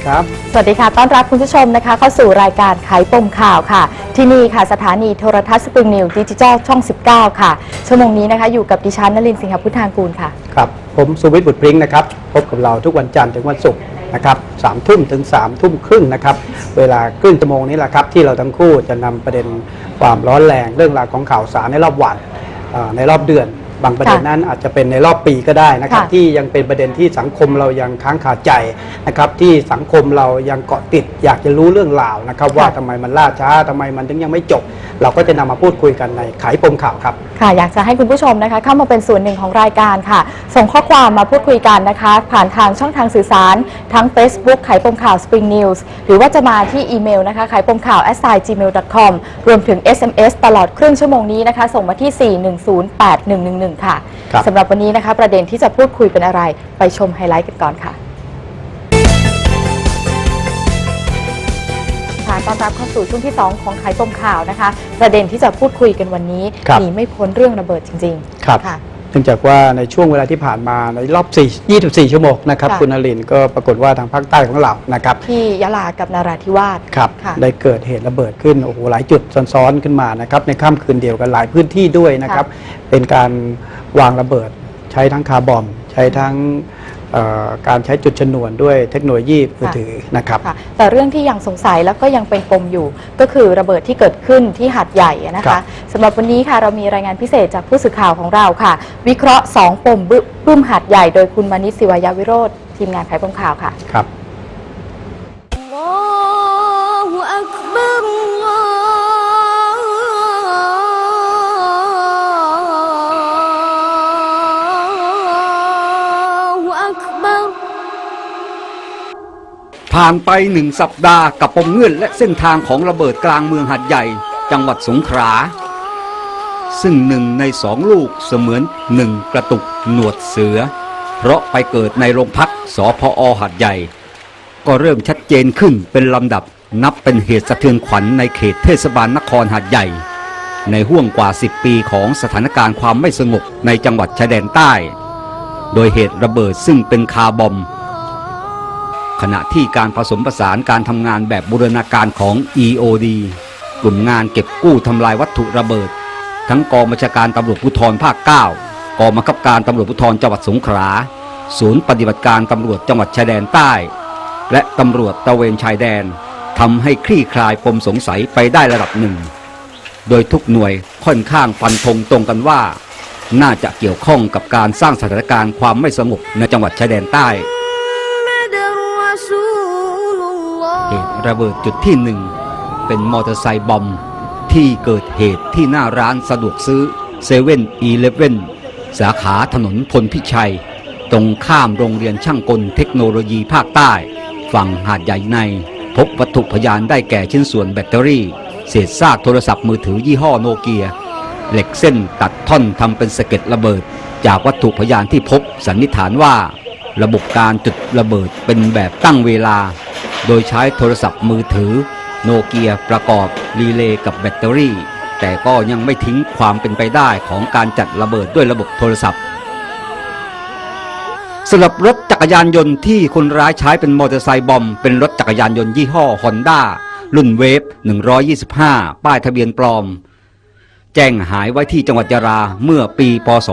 ดีครับ สวัสดีค่ะ ต้อนรับคุณผู้ชมนะคะ เข้าสู่รายการไขปมข่าวค่ะ ที่นี่ค่ะสถานีโทรทัศน์สปริงนิวดิจิทัลช่อง 19 ค่ะ ชั่วโมงนี้นะคะ อยู่กับดิฉันนลินทร์สิงหพุทธางกูลค่ะ ครับ ผมสุวิทย์บุตรพริ้งนะครับ พบกับเราทุกวันจันทร์ถึงวันศุกร์นะครับสามทุ่มถึงสามทุ่มครึ่งนะครับ เวลาครึ่งชั่วโมงนี้แหละครับ ที่เราทั้งคู่จะนำประเด็นความร้อนแรง เรื่องราวของข่าวสารในรอบวันเอ่อในรอบเดือน บางประเด็นค่ะนั้นอาจจะเป็นในรอบปีก็ได้นะครับค่ะที่ยังเป็นประเด็นที่สังคมเรายังค้างคาใจนะครับ ที่สังคมเรายังเกาะติด อยากจะรู้เรื่องราวนะครับ ว่าทำไมมันล่าช้าทำไมมันถึงยังไม่จบ เราก็จะนำมาพูดคุยกันในไขปมข่าวครับ ค่ะอยากจะให้คุณผู้ชมนะคะ เข้ามาเป็นส่วนหนึ่งของรายการค่ะ ส่งข้อความมาพูดคุยกันนะคะ ผ่านทางช่องทางสื่อสาร ทั้ง Facebook ไขปมข่าว Spring News หรือว่าจะมาที่อีเมลนะคะไขปมข่าว s i gmail.com รวมถึง SMS ตลอดครึ่งชั่วโมงนี้นะคะ ส่งมาที่ 4108111 ค่ะครับสำหรับวันนี้นะคะ ประเด็นที่จะพูดคุยเป็นอะไรไปชมไฮไลท์กันก่อนค่ะ ต้อนรับเข้าสู่ช่วงที่ 2 ของไขปมข่าวนะคะ ประเด็นที่จะพูดคุยกันวันนี้ครับ หนีไม่พ้นเรื่องระเบิดจริงครับๆค่ะ เนื่องจากว่าในช่วงเวลาที่ผ่านมาในรอบ4 24 ชั่วโมงนะครับค่ะ คุณนรินทร์ก็ปรากฏว่าทางภาคใต้ของเรานะครับ ที่ยะลากับนาราธิวาส ครับ ค่ะได้เกิดเหตุระเบิดขึ้น โอ้โห หลายจุดซ้อนๆขึ้นมานะครับ ในค่ำคืนเดียวกันหลายพื้นที่ด้วยนะครับ เป็นการวางระเบิด ใช้ทั้งคาร์บอม ใช้ทั้งเอ่อ การใช้จุดชนวนด้วยเทคโนโลยีมือถือนะครับ ค่ะ แต่เรื่องที่ยังสงสัยแล้วก็ยังเป็นปมอยู่ ก็คือระเบิดที่เกิดขึ้นที่หัดใหญ่นะ ครั คะ บ สำหรับวันนี้ค่ะเรามีรายงานพิเศษจากผู้สื่อข่าวของเราค่ะ วิเคราะห์ 2 ปมบึบึ้มหัดใหญ่โดยคุณมานิตศิวายวิโรธทีมงานขายปมข่าวค่ะ ครับ الله أكبر الله ผ่านไปหนึ่งสัปดาห์กับปมเงื่อนและเส้นทางของระเบิดกลางเมืองหัดใหญ่ จังหวัดสงขลาซึ่งหนึ่งในสองลูกเสมือนหนึ่งกระตุกหนวดเสือ เพราะไปเกิดในโรงพักสพอหัดใหญ่ ก็เริ่มชัดเจนขึ้นเป็นลำดับนับเป็นเหตุสะเทือนขวัญในเขตเทศบาลนครหัดใหญ่ ในห่วงกว่า 10 ปีของสถานการณ์ความไม่สงบในจังหวัดชายแดนใต้ โดยเหตุระเบิดซึ่งเป็นคาบอม ขณะที่การผสมผสานการทำงานแบบบูรณาการของ EOD กลุ่มงานเก็บกู้ทำลายวัตถุระเบิด ทั้งกองบัญชาการตำรวจภูธรภาค 9 กองบังคับการตำรวจภูธรจังหวัดสงขลา ศูนย์ปฏิบัติการตำรวจจังหวัดชายแดนใต้ และตำรวจตะเวนชายแดนทำให้คลี่คลายปมสงสัยไปได้ระดับหนึ่ง โดยทุกหน่วยค่อนข้างฟันธงตรงกันว่า น่าจะเกี่ยวข้องกับการสร้างสถานการณ์ความไม่สงบในจังหวัดชายแดนใต้ เหตุระเบิดจุดที่หนึ่งเป็นมอเตอร์ไซค์บอมที่เกิดเหตุที่หน้าร้านสะดวกซื้อเซเว่นอีเลฟเว่นสาขาถนนพลพิชัย ตรงข้ามโรงเรียนช่างกลเทคโนโลยีภาคใต้ ฝั่งหาดใหญ่ใน พบวัตถุพยานได้แก่ชิ้นส่วนแบตเตอรี่ เศษซากโทรศัพท์มือถือยี่ห้อโนเกีย เหล็กเส้นตัดท่อนทำเป็นสะเก็ดระเบิด จากวัตถุพยานที่พบสันนิษฐานว่า ระบบการจุดระเบิดเป็นแบบตั้งเวลา โดยใช้โทรศัพท์มือถือ โนเกียประกอบรีเลย์กับแบตเตอรี่ แต่ก็ยังไม่ทิ้งความเป็นไปได้ของการจัดระเบิดด้วยระบบโทรศัพท์สำหรับรถจักรยานยนต์ที่คนร้ายใช้เป็นมอเตอร์ไซค์บอม เป็นรถจักรยานยนต์ยี่ห้อฮอนด้ารุ่นเวฟ 125 ป้ายทะเบียนปลอม แจ้งหายไว้ที่จังหวัดยาราเมื่อปี พศ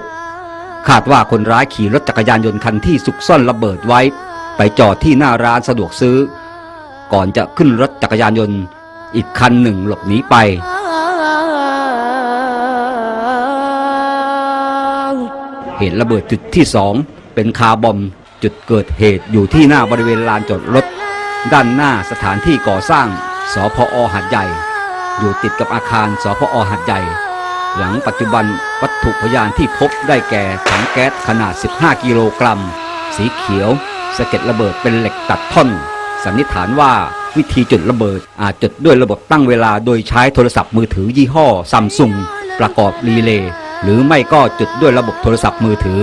2556 คาดว่าคนร้ายขี่รถจักรยานยนต์คันที่ซุกซ่อนระเบิดไว้ ไปจอดที่หน้าร้านสะดวกซื้อ ก่อนจะขึ้นรถจักรยานยนต์ อีกคันหนึ่งหลบหนีไป เหตุระเบิดจุดที่สองเป็นคาร์บอมจุดเกิดเหตุอยู่ที่หน้าบริเวณลานจอดรถ ด้านหน้าสถานที่ก่อสร้างสพอหัดใหญ่ อยู่ติดกับอาคารสพอหัดใหญ่ หลังปัจจุบันวัตถุพยานที่พบได้แก่ถังแก๊สขนาด 15 กิโลกรัม สีเขียว สะเก็ดระเบิดเป็นเหล็กตัดท่อนสันนิษฐานว่าวิธีจุดระเบิดอาจจุดด้วยระบบตั้งเวลาโดยใช้โทรศัพท์มือถือยี่ห้อซัมซุงประกอบรีเลย์หรือไม่ก็จุดด้วยระบบโทรศัพท์มือถือ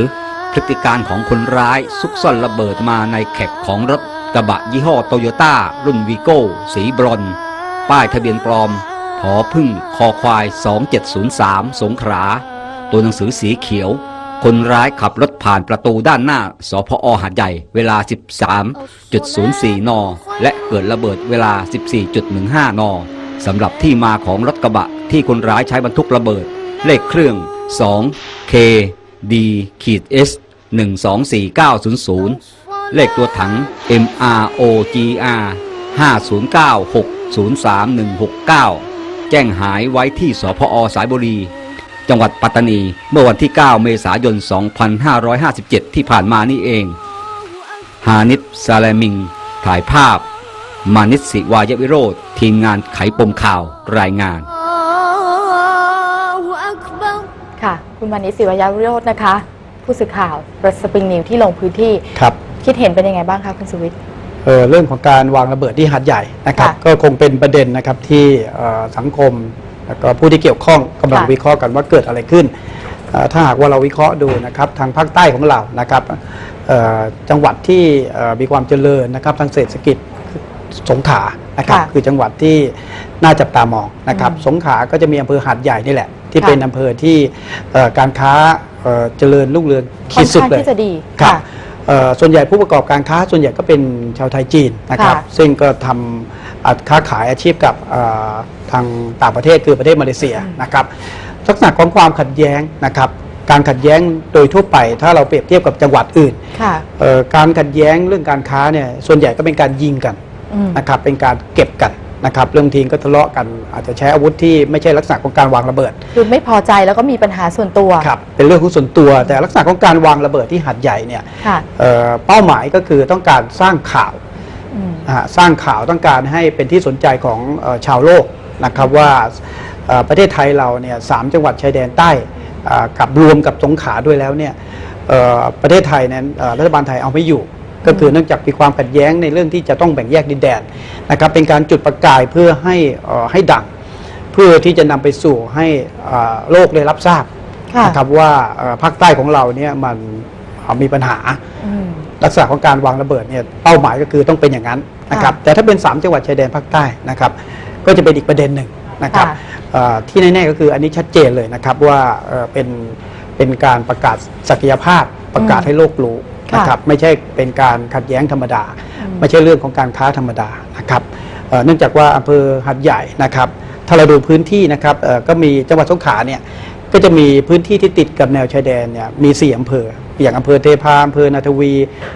พฤติการของคนร้ายซุกซ่อนระเบิดมาในแคปของรถกระบะยี่ห้อโตโยต้ารุ่นวีโก้สีบรอนป้ายทะเบียนปลอมผอพึ่งคอควาย 2703 สงขลาตัวหนังสือสีเขียว คนร้ายขับรถผ่านประตูด้านหน้า สพอหาดใหญ่ เวลา 13.04 น และเกิดระเบิดเวลา 14.15 น สำหรับที่มาของรถกระบะที่คนร้ายใช้บรรทุกระเบิด เลขเครื่อง 2 K D ขีด S 124900 เลขตัวถัง M R O G R 509603169 แจ้งหายไว้ที่สพอสายบุรี จังหวัดปัตตานีเมื่อวันที่ 9 เมษายน 2557 ที่ผ่านมานี่เอง ฮานิฟซาเลมิง ถ่ายภาพ มานิสิวายวิโรธทีมงานไขปมข่าวรายงาน ค่ะ คุณมานิสิวายวิโรธนะคะ ผู้สื่อข่าวประสปริงนิวที่ลงพื้นที่ครับคิดเห็นเป็นยังไงบ้างคะคุณสุวิทย์เเรื่องของการวางระเบิดที่หัดใหญ่นะครับ ก็คงเป็นประเด็นนะครับที่สังคม แล้วก็ผู้ที่เกี่ยวข้องกำลังค่ะ วิเคราะห์กันว่าเกิดอะไรขึ้นเอ่อถ้าหากว่าเราวิเคราะห์ดูนะครับทางภาคใต้ของเรานะครับเอ่อจังหวัดที่เอ่อมีความเจริญนะครับทางเศรษฐกิจ สงขลานะครับค่ะคือจังหวัดที่น่าจับตามองนะครับอืมสงขลาก็จะมีอำเภอหาดใหญ่นี่แหละ ที่ค่ะ เป็นอำเภอที่เอ่อการค้าเอ่อเจริญรุ่งเรืองค่อขีนดสุดข้างเลยที่จะดีครับค่ะเอ่อ ส่วนใหญ่ผู้ประกอบการค้าส่วนใหญ่ก็เป็นชาวไทยจีนนะครับ ค่ะซึ่งก็ทำอ่าค้าขายอาชีพกับเอ่อทางต่างประเทศคือประเทศมาเลเซียนะครับลักษณะของความขัดแย้งนะครับ การขัดแย้งโดยทั่วไป ถ้าเราเปรียบเทียบกับจังหวัดอื่นค่ะเอ่อการขัดแย้งเรื่องการค้าเนี่ยส่วนใหญ่ก็เป็นการยิงกันอืม นะครับเป็นการเก็บกัน นะครับเรื่องทีก็ทะเลาะกันอาจจะใช้อาวุธที่ไม่ใช่ลักษณะของการวางระเบิดคือไม่พอใจแล้วก็มีปัญหาส่วนตัว ครับเป็นเรื่องของส่วนตัวแต่ลักษณะของการวางระเบิดที่หัดใหญ่เนี่ยค่ะเอ่อเป้าหมายก็คือต้องการสร้างข่าวอืม นะฮะสร้างข่าวต้องการให้เป็นที่สนใจของเอ่อชาวโลกนะครับว่าเอ่อประเทศไทยเราเนี่ยสามจังหวัดชายแดนใต้อ่ากับรวมกับสงขลาด้วยแล้วเนี่ยเอ่อประเทศไทยนั้นเอ่อรัฐบาลไทยเอาไม่อยู่ ก็คือเนื่องจากมีความขัดแย้งในเรื่องที่จะต้องแบ่งแยกดินแดนนะครับเป็นการจุดประกายเพื่อให้เอ่อให้ดังเพื่อที่จะนำไปสู่ให้อ่าโลกได้รับทราบค่ะนะครับว่าเอ่อภาคใต้ของเราเนี่ยมันเอ่อมีปัญหาอืมลักษณะของการวางระเบิดเนี่ยเป้าหมายก็คือต้องเป็นอย่างนั้นนะครับแต่ถ้าเป็น 3 จังหวัดชายแดนภาคใต้นะครับก็จะเป็นอีกประเด็นหนึ่งนะครับค่ะเอ่อที่แน่ๆก็คืออันนี้ชัดเจนเลยนะครับว่าเอ่อเป็นเป็นการประกาศศักยภาพประกาศอืมให้โลกรู้ค่ะ นะครับไม่ใช่เป็นการขัดแย้งธรรมดาอืมไม่ใช่เรื่องของการค้าธรรมดานะครับเอ่อเนื่องจากว่าอำเภอหัดใหญ่นะครับถ้าเราดูพื้นที่นะครับเอ่อก็มีจังหวัดสงขลาเนี่ยก็จะมีพื้นที่ที่ติดกับแนวชายแดนเนี่ยมีสี่อำเภอ อย่างอำเภอเทพาอำเภอนาทวี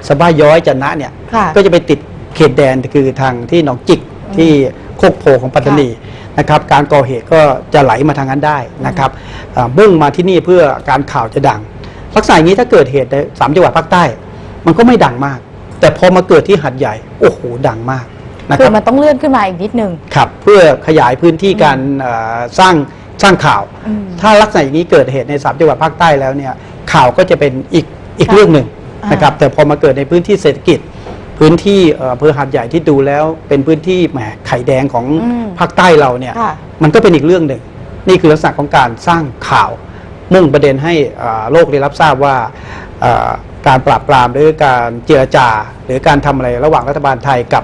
สะบ้าย้อยจันนะเนี่ยค่ะก็จะไปติดเขตแดนคือทางที่หนองจิกที่โคกโพของปัตตานีนะครับการก่อเหตุก็จะไหลมาทางนั้นได้นะครับอ่ามุ่งมาที่นี่เพื่อการข่าวจะดังลักษณะอย่างนี้ถ้าเกิดเหตุในสามจังหวัดภาคใต้ มันก็ไม่ดังมาก แต่พอมาเกิดที่หัดใหญ่โอ้โหดังมากนะคคือรับมันต้องเลื่อนขึ้นมาอีกนิดนึง ครับเพื่อขยายพื้นที่การเอ่อสร้างสร้างข่าว อืมถ้าลักษณะอย่างนี้เกิดเหตุในสามจังหวัดภาคใต้แล้วเนี่ยข่าวก็จะเป็นอีกอีกค่ะเรื่องหนึ่งอ่าน นะครับแต่พอมาเกิดในพื้นที่เศรษฐกิจ พื้นที่เอ่ออำเภอหาดใหญ่ที่ดูแล้วเป็นพื้นที่แหมไข่แดงของอืมภาคใต้เราเนี่ย ค่ะ มันก็เป็นอีกเรื่องหนึ่ง นี่คือลักษณะของการสร้างข่าว มุ่งประเด็นให้เอ่อโลกได้รับทราบว่าเอ่อ การปราบปรามหรือการเจรจา หรือการทำอะไรระหว่างรัฐบาลไทยกับ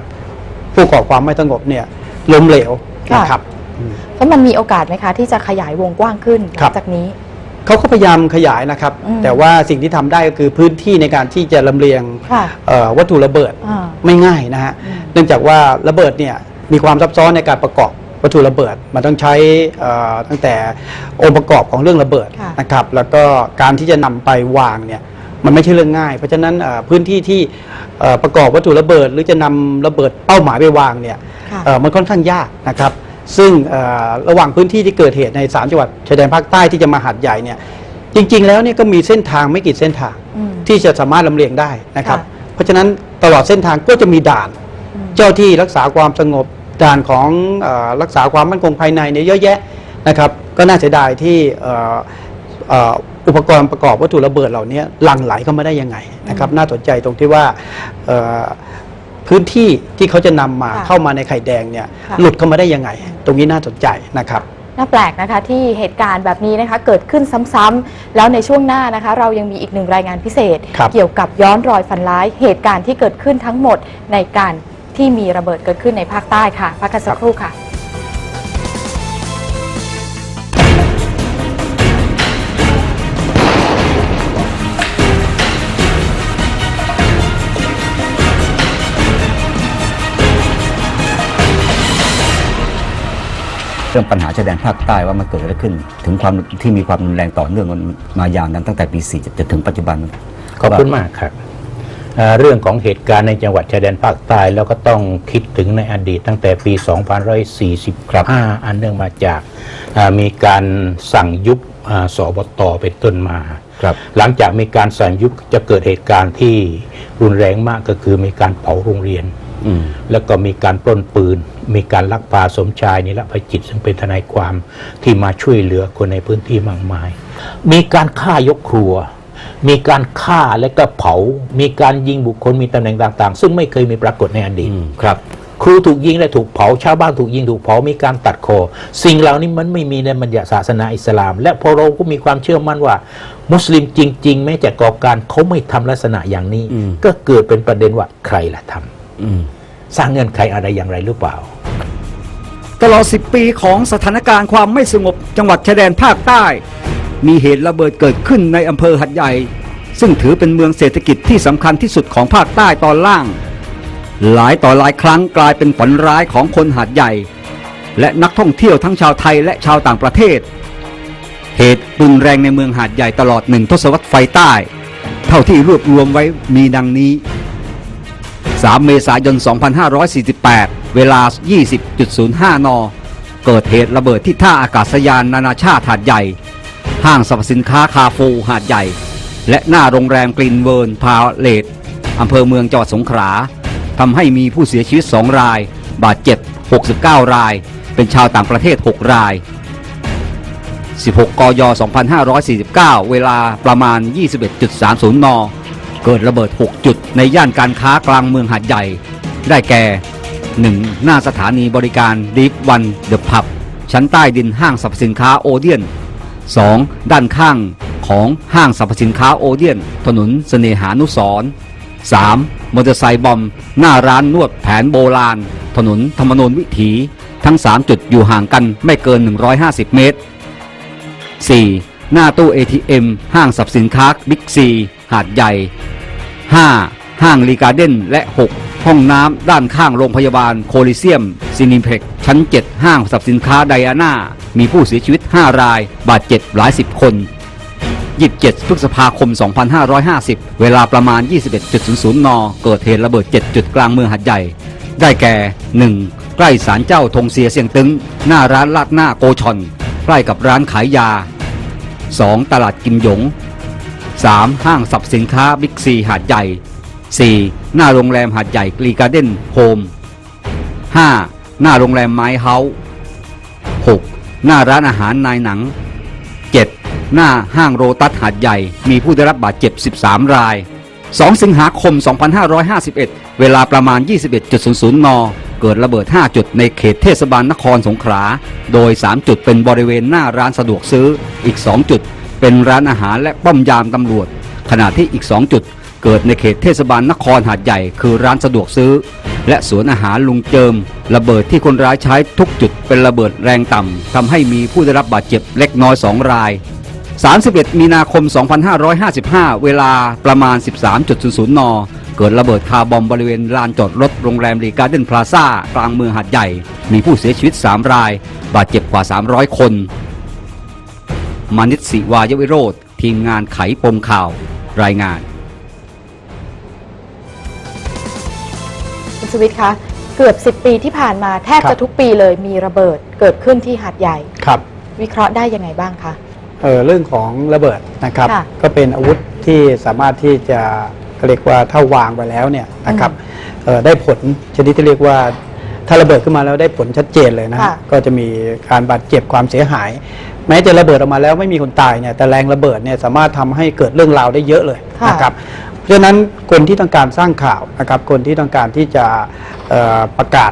ผู้ก่อความไม่สงบเนี่ยล้มเหลวค่ะนะครับอืมแล้วมันมีโอกาสไหมคะที่จะขยายวงกว้างขึ้นหครัลับงจากนี้เขาก็พยายามขยายนะครับอืมแต่ว่าสิ่งที่ทำได้ก็คือพื้นที่ในการที่จะลำเลียงค่ะเอ่อวัตถุระเบิดอ่าไม่ง่ายนะฮะอืมเนื่องจากว่าระเบิดเนี่ยมีความซับซ้อนในการประกอบวัตถุระเบิด มันต้องใช้เอ่อตั้งแต่องค์ประกอบของเรื่องระเบิดค่ะนะครับ แล้วก็การที่จะนำไปวางเนี่ย มันไม่ใช่เรื่องง่าย เพราะฉะนั้นเอ่อพื้นที่ที่เอ่อประกอบวัตถุระเบิด หรือจะนำระเบิดเป้าหมายไปวางเนี่ยค่ะ เอ่อมันค่อนข้างยากนะครับ ซึ่งเอ่อระหว่างพื้นที่ที่เกิดเหตุในสามจังหวัดชายแดนภาคใต้ที่จะมาหัดใหญ่เนี่ยจริง ๆ แล้วเนี่ยก็มีเส้นทางไม่กี่เส้นทาง อืม ที่จะสามารถลำเลียงได้นะครับ ค่ะเพราะฉะนั้นตลอดเส้นทางก็จะมีด่าน อืม เจ้าที่รักษาความสงบด่านของเออรักษาความมั่นคงภายในเนี่ยเยอะแยะนะครับ ก็น่าเสียดายที่เอ่อเอ่อ อุปกรณ์ประกอบวัตถุระเบิดเหล่านี้หลั่งไหลเข้ามาได้ยังไงนะครับ น่าสนใจตรงที่ว่าเอ่อพื้นที่ที่เขาจะนำมาค่ะเข้ามาในไข่แดงเนี่ยค่ะหลุดเข้ามาได้ยังไง ตรงนี้น่าสนใจนะครับน่าแปลกนะคะที่เหตุการณ์แบบนี้นะคะเกิดขึ้นซ้ำๆแล้วในช่วงหน้านะคะ เรายังมีอีกหนึ่งรายงานพิเศษครับเกี่ยวกับย้อนรอยฝันร้ายเหตุการณ์ที่เกิดขึ้นทั้งหมดในการที่มีระเบิดเกิดขึ้นในภาคใต้ค่ะพักกันสักครู่ค่ะ เรื่องปัญหาชายแดนภาคใต้ว่ามันเกิดอะไรขึ้น ถึงความที่มีความรุนแรงต่อเนื่องมันมายาวนานตั้งแต่ปี47จนถึงปัจจุบันขอบคุณมากครับเอ่อเรื่องของเหตุการณ์ในจังหวัดชายแดนภาคใต้แล้วก็ต้องคิดถึงในอดีตตั้งแต่ปี 2540 ครับ อันเนื่องมาจากเอ่อมีการสั่งยุบอ่าสบตเป็นต้นมาครับหลังจากมีการสั่งยุบจะเกิดเหตุการณ์ที่รุนแรงมากก็คือมีการเผาโรงเรียนอืม แล้วก็มีการปล้นปืน มีการลักพาสมชายนิรภัยจิต ซึ่งเป็นทนายความที่มาช่วยเหลือคนในพื้นที่มากมาย มีการฆ่ายกครัว มีการฆ่าและก็เผา มีการยิงบุคคลมีตำแหน่งต่างๆ ซึ่งไม่เคยมีปรากฏในอดีตอืมครับครูถูกยิงและถูกเผาชาวบ้านถูกยิงถูกเผามีการตัดคอ สิ่งเหล่านี้มันไม่มีในบัญญัติศาสนาอิสลาม และพอเราก็มีความเชื่อมั่นว่า มุสลิมจริง ๆ แม้จะก่อการเขาไม่ทำลักษณะอย่างนี้อืมก็เกิดเป็นประเด็นว่าใครล่ะทำอืม สร้างเงื่อนไขอะไรอย่างไรหรือเปล่า ตลอด 10 ปีของสถานการณ์ความไม่สงบจังหวัดชายแดนภาคใต้ มีเหตุระเบิดเกิดขึ้นในอำเภอหัดใหญ่ ซึ่งถือเป็นเมืองเศรษฐกิจที่สำคัญที่สุดของภาคใต้ตอนล่าง หลายต่อหลายครั้งกลายเป็นฝันร้ายของคนหาดใหญ่ และนักท่องเที่ยวทั้งชาวไทยและชาวต่างประเทศ เหตุรุนแรงในเมืองหาดใหญ่ตลอดหนึ่งทศวรรษไฟใต้ เท่าที่รวบรวมไว้มีดังนี้ 3 เมษายน 2548 เวลา 20.05 น เกิดเหตุระเบิดที่ท่าอากาศยานนานาชาติหาดใหญ่ ห้างสรรพสินค้าคาฟูหาดใหญ่ และหน้าโรงแรมกลินเวิร์นพาเลตอำเภอเมืองจังหวัดสงขลาทำให้มีผู้เสียชีวิต 2 ราย บาดเจ็บ 69 ราย เป็นชาวต่างประเทศ 6 ราย 16 กย 2549 เวลาประมาณ 21.30 น เกิดระเบิด 6 จุดในย่านการค้ากลางเมืองหาดใหญ่ ได้แก่ 1. หน้าสถานีบริการดีฟวันเดอะพับชั้นใต้ดินห้างสรรพสินค้าโอเดียน 2. ด้านข้างของห้างสรรพสินค้าโอเดียน ถนนเสน่หานุสร์ 3. มอเตอร์ไซค์บอม หน้าร้านนวดแผนโบราณ ถนนธรรมนูญวิถี ทั้ง 3 จุดอยู่ห่างกันไม่เกิน 150 เมตร 4. หน้าตู้ ATM ห้างสรรพสินค้าบิ๊กซี หาดใหญ่ 5. ห้างรีการ์เด้นและ 6 ห้องน้ำด้านข้างโรงพยาบาลโคลิเซียมซินิเพ็กชั้น 7 ห้างสรรพสินค้าไดอาน่า มีผู้เสียชีวิต 5 ราย บาดเจ็บหลายสิบคน 27 พฤษภาคม 2550 เวลาประมาณ 21.00 น เกิดเหตุระเบิด 7 จุดกลางเมืองหัดใหญ่ ได้แก่ 1. ใกล้ศาลเจ้าธงเสียเสียงตึง หน้าร้านลาดหน้าโกชอน ใกล้กับร้านขายยา 2. ตลาดกิมหยง 3. ห้างสรรพสินค้าบิ๊กซีหาดใหญ่ 4. หน้าโรงแรมหาดใหญ่กรีการ์เด้นโฮม 5. หน้าโรงแรมไม้เฮาส์ 6. หน้าร้านอาหารนายหนัง 7. หน้าห้างโรตัสหาดใหญ่ มีผู้ได้รับบาดเจ็บ 13 ราย 2 สิงหาคม 2551 เวลาประมาณ 21.00 น เกิดระเบิด 5 จุดในเขตเทศบาลนครสงขลา โดย 3 จุดเป็นบริเวณหน้าร้านสะดวกซื้อ อีก 2 จุด เป็นร้านอาหารและป้อมยามตำรวจ ขณะที่อีก 2 จุด เกิดในเขตเทศบาลนครหาดใหญ่ คือร้านสะดวกซื้อ และสวนอาหารลุงเจิม ระเบิดที่คนร้ายใช้ทุกจุดเป็นระเบิดแรงต่ำทำให้มีผู้ได้รับบาดเจ็บเล็กน้อย 2 ราย 31 มีนาคม 2555 เวลาประมาณ 13.00 น เกิดระเบิดคาร์บอมบริเวณลานจอดรถโรงแรมรีการ์เดนพลาซ่ากลางเมืองหาดใหญ่ มีผู้เสียชีวิต 3 ราย บาดเจ็บกว่า 300 คน มานิตศิวายวิโรธทีมงานไขปมข่าว รายงานคุณสวิทย์คะเกือบ 10 ปีที่ผ่านมาแทบครับจะทุกปีเลยมีระเบิดเกิดขึ้นที่หาดใหญ่ครับ วิเคราะห์ได้ยังไงบ้างคะเอ่อเรื่องของระเบิดนะครับค่ะก็เป็นอาวุธที่สามารถที่จะเขาเรียกว่าถ้าวางไปแล้วเนี่ยนะครับเอ่อได้ผลชนิดที่เรียกว่าถ้าระเบิดขึ้นมาแล้วได้ผลชัดเจนเลยนะฮะค่ะก็จะมีการบาดเจ็บความเสียหายแม้จะระเบิดออกมาแล้วไม่มีคนตายเนี่ยแต่แรงระเบิดเนี่ยสามารถทำให้เกิดเรื่องราวได้เยอะเลยค่ะนะครับเพราะฉะนั้นคนที่ต้องการสร้างข่าวนะครับคนที่ต้องการที่จะเอ่อประกาศ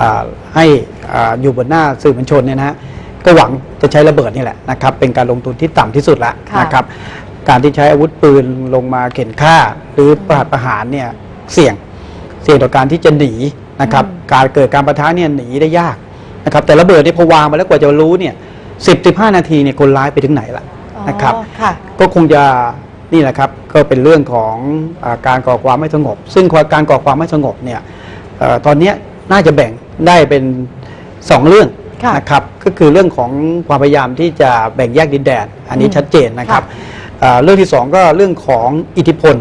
อ่าให้อ่าอยู่บนหน้าสื่อมวลชนเนี่ยนะฮะก็หวังจะใช้ระเบิดนี่แหละนะครับเป็นการลงทุนที่ต่ำที่สุดแล้วค่ะนะครับการที่ใช้อาวุธปืนลงมาเข็นฆ่า หรือประหัตประหารเนี่ยเสี่ยงเสี่ยงต่อการที่จะหนีนะครับอืมการเกิดการประทะเนี่ยหนีได้ยากนะครับแต่ระเบิดนี่พอวางไปแล้วกว่าจะรู้เนี่ย สิบสิบห้านาทีเนี่ยคนร้ายไปถึงไหนละนะครับอ๋อค่ะ ก็คงจะนี่แหละครับก็เป็นเรื่องของอาการก่อความไม่สงบ ซึ่งการก่อความไม่สงบเนี่ยเออตอนเนี้ยน่าจะแบ่งได้เป็นสองเรื่องค่ะ นะครับก็คือเรื่องของความพยายามที่จะแบ่งแยกดินแดน อันนี้อืมชัดเจนนะครับค่ะเอ่อเรื่องที่สองก็เรื่องของอิทธิพล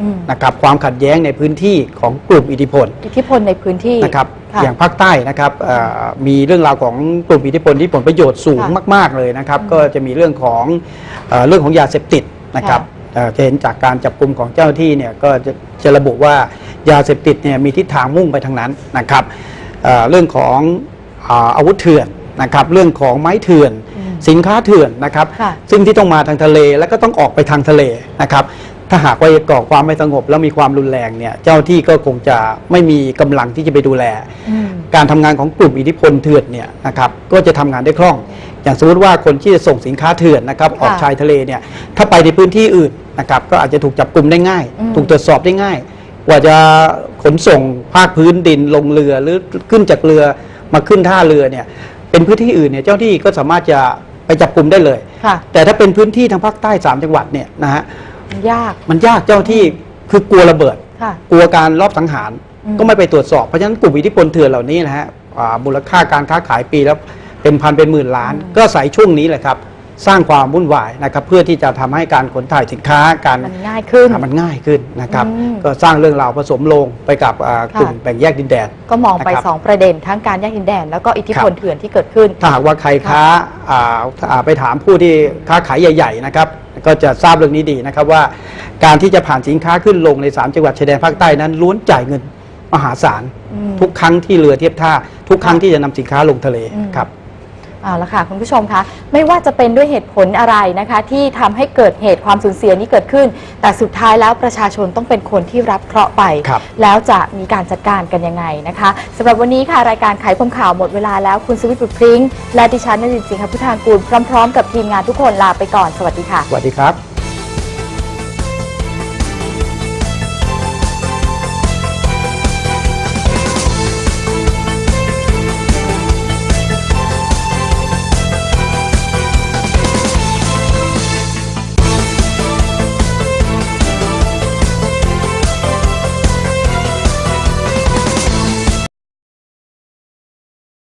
อืมนะครับความขัดแย้งในพื้นที่ของกลุ่มอิทธิพลอิทธิพลในพื้นที่ นะครับค่ะอย่างภาคใต้นะครับเอ่อมีเรื่องราวของกลุ่มอิทธิพลที่ผลประโยชน์สูงค่ะมาก ๆเลยนะครับอืมก็จะมีเรื่องของเอ่อเรื่องของยาเสพติดนะครับค่ะ เอ่อจะเห็นจากการจับกลุ่มของเจ้าหน้าที่เนี่ยก็จะจะระบุว่ายาเสพติดเนี่ยมีทิศทางมุ่งไปทางนั้นนะครับเอ่อเรื่องของอาอาวุธเถื่อนนะครับเรื่องของไม้เถื่อนอืมสินค้าเถื่อนนะครับ ค่ะ ซึ่งที่ต้องมาทางทะเลแล้วก็ต้องออกไปทางทะเลนะครับ ถ้าหากว่าก่อความไม่สงบ แล้วมีความรุนแรงเนี่ยเจ้าที่ก็คงจะไม่มีกำลังที่จะไปดูแลอืมการทำงานของกลุ่มอิทธิพลเถื่อนเนี่ยนะครับก็จะทำงานได้คล่อง อย่างสมมติว่าคนที่จะส่งสินค้าเถื่อนนะครับออกค่ะชายทะเลเนี่ยถ้าไปในพื้นที่อื่นนะครับก็อาจจะถูกจับกลุ่มได้ง่ายอืมถูกตรวจสอบได้ง่ายกว่าจะขนส่งภาคพื้นดินลงเรือหรือขึ้นจากเรือมาขึ้นท่าเรือเนี่ยเป็นพื้นที่อื่นเนี่ยเจ้าที่ก็สามารถจะไปจับกลุ่มได้เลยค่ะแต่ถ้าเป็นพื้นที่ทางภาคใต้สามจังหวัดเนี่ยนะฮะ มันยาก มันยากเจ้าที่คือกลัวระเบิด ค่ะกลัวการลอบสังหารอืม ก็ไม่ไปตรวจสอบ เพราะฉะนั้นกลุ่มอิทธิพลเถื่อนเหล่านี้นะฮะอ่ามูลค่าการค้าขายปีแล้วเป็นพันเป็นหมื่นล้าน ก็ใส่ช่วงนี้แหละครับ สร้างความวุ่นวายนะครับเพื่อที่จะทำให้การขนถ่ายสินค้าการมันง่ายขึ้นอ่ามันง่ายขึ้นนะครับอืมก็สร้างเรื่องราวผสมลงไปกับอ่าค่ะกลุ่มแบ่งแยกดินแดน ก็มองไปนะครับสองประเด็นทั้งการแยกดินแดน แล้วก็อิทธิพลครับเถื่อนที่เกิดขึ้น ถ้าหากว่าใครค้าอ่าอ่าไปถามผู้ที่ค้าขายใหญ่ ๆ นะครับก็จะทราบเรื่องนี้ดีนะครับว่า การที่จะผ่านสินค้าขึ้นลงใน 3 จังหวัดชายแดนภาคใต้นั้นล้วนจ่ายเงินมหาศาลอืมทุกครั้งที่เรือเทียบท่า ทุกครั้งค่ะที่จะนำสินค้าลงทะเลอืมครับ เอาละค่ะคุณผู้ชมคะไม่ว่าจะเป็นด้วยเหตุผลอะไรนะคะ ที่ทำให้เกิดเหตุความสูญเสียนี้เกิดขึ้น แต่สุดท้ายแล้วประชาชนต้องเป็นคนที่รับเคราะห์ไป ครับ แล้วจะมีการจัดการกันยังไงนะคะสำหรับวันนี้ค่ะรายการไขปมข่าวหมดเวลาแล้วคุณสวิทย์บุตรพริ้งและดิฉันนรินทร์สิงห์พุทธางกูลพร้อม ๆ กับทีมงานทุกคนลาไปก่อนสวัสดีค่ะ สวัสดีครับ